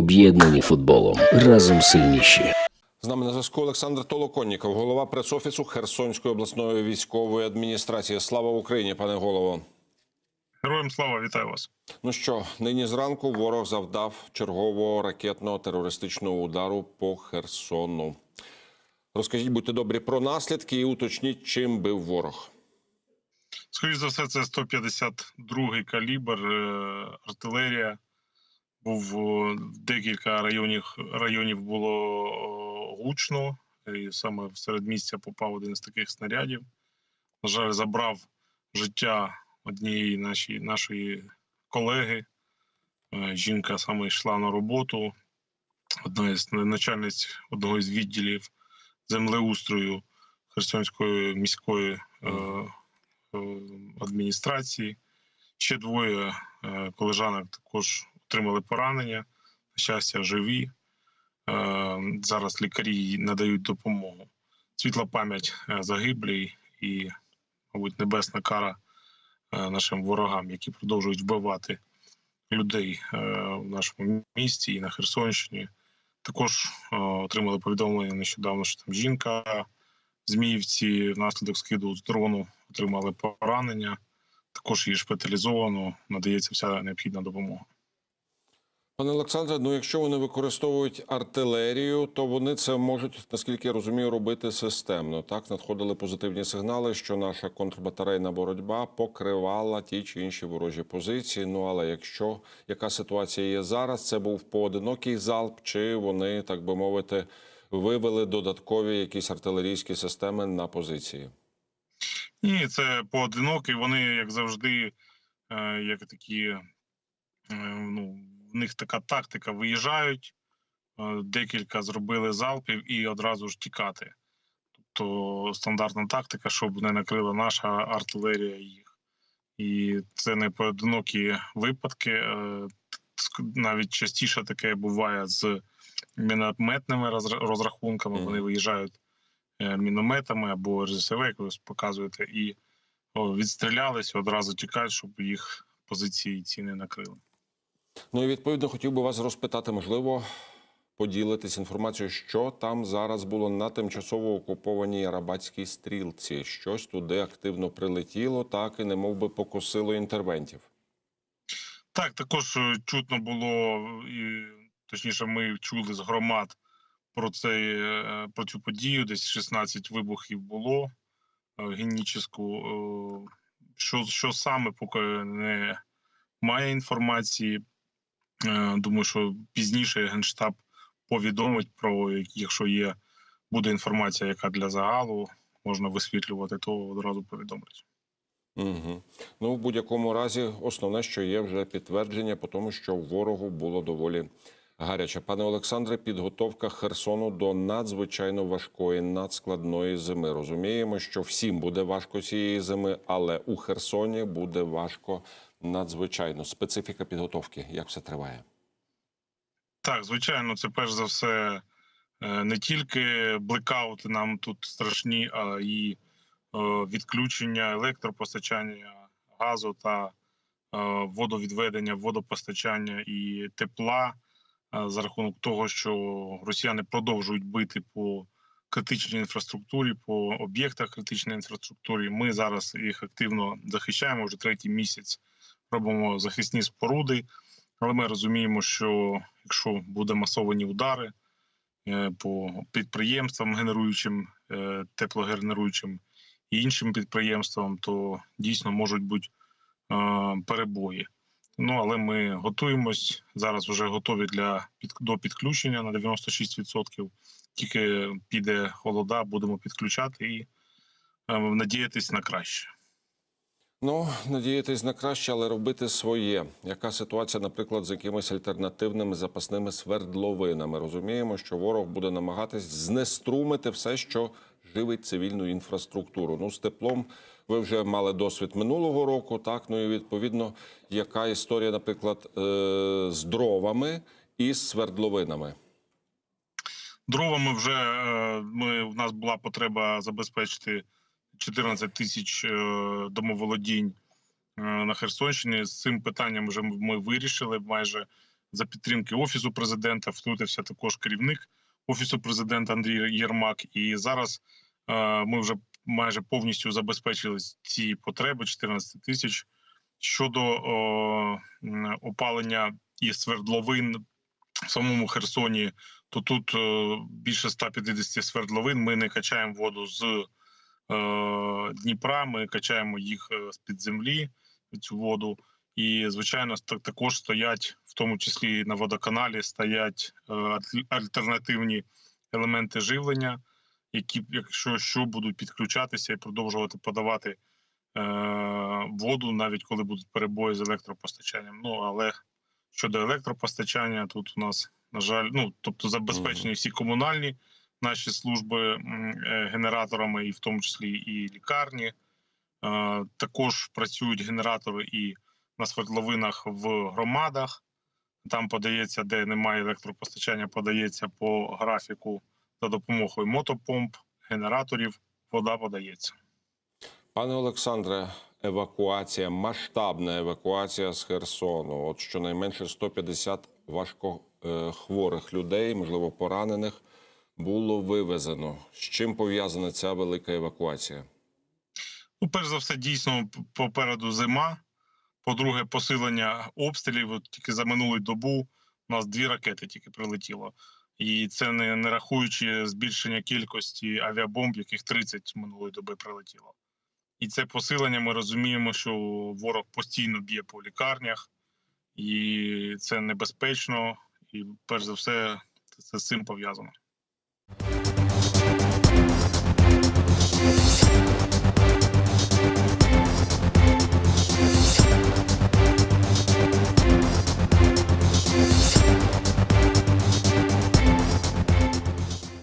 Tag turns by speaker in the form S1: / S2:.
S1: об'єднані футболом. Разом сильніші.
S2: З нами на зв'язку Олександр Толоконніков, голова пресофісу Херсонської обласної військової адміністрації. Слава Україні, пане голово.
S3: Героям слава, вітаю вас.
S2: Ну що, нині зранку ворог завдав чергового ракетного терористичного удару по Херсону. Розкажіть, будьте добрі, про наслідки і уточніть, чим бив ворог.
S3: Скоріше за все, це 152-й калібр, е, артилерія. Був декілька районів, районів було гучно, і саме в середмістя попав один з таких снарядів. На жаль, забрав життя однієї нашої, нашої колеги. Е, Жінка саме йшла на роботу. Одна із начальниць одного із відділів землеустрою Херсонської міської е, е, адміністрації. Ще двоє е, колежанок також отримали поранення. На щастя, живі. Е, Зараз лікарі надають допомогу. Світла пам'ять е, загиблій і, мабуть, небесна кара е, нашим ворогам, які продовжують вбивати людей в нашому місті і на Херсонщині. Також отримали повідомлення нещодавно, що там жінка Зміївці внаслідок скиду з дрону отримали поранення. Також її шпиталізовано, надається вся необхідна допомога.
S2: Пане Олександре, ну якщо вони використовують артилерію, то вони це можуть, наскільки я розумію, робити системно. Так надходили позитивні сигнали, що наша контрбатарейна боротьба покривала ті чи інші ворожі позиції. Ну але якщо яка ситуація є зараз, це був поодинокий залп, чи вони, так би мовити, вивели додаткові якісь артилерійські системи на позиції?
S3: Ні, це поодинокі. Вони, як завжди, е, як такі, е, ну, в них така тактика: виїжджають, е, декілька зробили залпів і одразу ж тікати. Тобто стандартна тактика, щоб не накрила наша артилерія їх. І це не поодинокі випадки. е, Навіть частіше таке буває з мінометними розрахунками. Вони виїжджають е, мінометами або РЗСВ, як ви показуєте, і о, відстрілялися, одразу тікають, щоб їх позиції ці не накрили.
S2: Ну і відповідно хотів би вас розпитати, можливо, поділитись інформацією, що там зараз було на тимчасово окупованій Арабатській стрілці. Щось туди активно прилетіло, так і не мов би покосило інтервентів.
S3: Так, також е, чутно було, і точніше, ми чули з громад про цей, е, про цю подію. Десь 16 вибухів було е, геніческу. Що, що саме, поки не має інформації. Е, Думаю, що пізніше Генштаб повідомить про якщо є буде інформація, яка для загалу можна висвітлювати, то одразу повідомлять.
S2: Угу. Ну, в будь-якому разі, основне, що є вже підтвердження по тому, що ворогу було доволі гаряче. Пане Олександре, підготовка Херсону до надзвичайно важкої, надскладної зими. Розуміємо, що всім буде важко цієї зими, але у Херсоні буде важко надзвичайно. Специфіка підготовки, як все триває.
S3: Так, звичайно, це перш за все е, не тільки блекаути нам тут страшні, а й е, відключення електропостачання, газу та е, водовідведення, водопостачання і тепла за рахунок того, що росіяни продовжують бити по критичній інфраструктурі, по об'єктах критичної інфраструктури. Ми зараз їх активно захищаємо вже третій місяць. Робимо захисні споруди. Але ми розуміємо, що якщо буде масовані удари е, по підприємствам, генеруючим е, теплогенеруючим і іншим підприємствам, то дійсно можуть бути е, перебої. Ну але ми готуємось зараз. Вже готові для під до підключення на 96%. Тільки піде холода, будемо підключати і надіятись на краще.
S2: Ну, надіятись на краще, але робити своє. Яка ситуація, наприклад, з якимись альтернативними запасними свердловинами? Розуміємо, що ворог буде намагатись знеструмити все, що живить цивільну інфраструктуру. Ну, з теплом ви вже мали досвід минулого року. Так, ну і відповідно, яка історія, наприклад, е, з дровами і з свердловинами?
S3: Дровами вже е, ми у нас була потреба забезпечити 14 тисяч е, домоволодінь е, на Херсонщині. З цим питанням вже ми вирішили майже за підтримки офісу президента. Втрутився також керівник офісу президента Андрій Єрмак. І зараз е, ми вже майже повністю забезпечили ці потреби 14 тисяч. Щодо о, опалення і свердловин в самому Херсоні, то тут більше 150 свердловин. Ми не качаємо воду з Дніпра, ми качаємо їх е, з-під землі, цю воду. І, звичайно, також стоять, в тому числі на водоканалі, стоять е, альтернативні елементи живлення, які, якщо що, будуть підключатися і продовжувати подавати е, воду, навіть коли будуть перебої з електропостачанням. Ну але щодо електропостачання, тут у нас на жаль, ну тобто забезпечені всі комунальні наші служби е, генераторами, і в тому числі і лікарні. Е, також працюють генератори і на свердловинах в громадах. Там подається, де немає електропостачання, подається по графіку за допомогою мотопомп, генераторів. Вода подається.
S2: Пане Олександре, евакуація, масштабна евакуація з Херсону. От щонайменше 150 важко е, людей, можливо, поранених, було вивезено. З чим пов'язана ця велика евакуація?
S3: Ну, перш за все, дійсно попереду зима. По-друге, посилення обстрілів. От тільки за минулу добу у нас дві ракети тільки прилетіло. І це не, не рахуючи збільшення кількості авіабомб, яких 30 минулої доби прилетіло. І це посилення. Ми розуміємо, що ворог постійно б'є по лікарнях, і це небезпечно. І перш за все, це з цим пов'язано.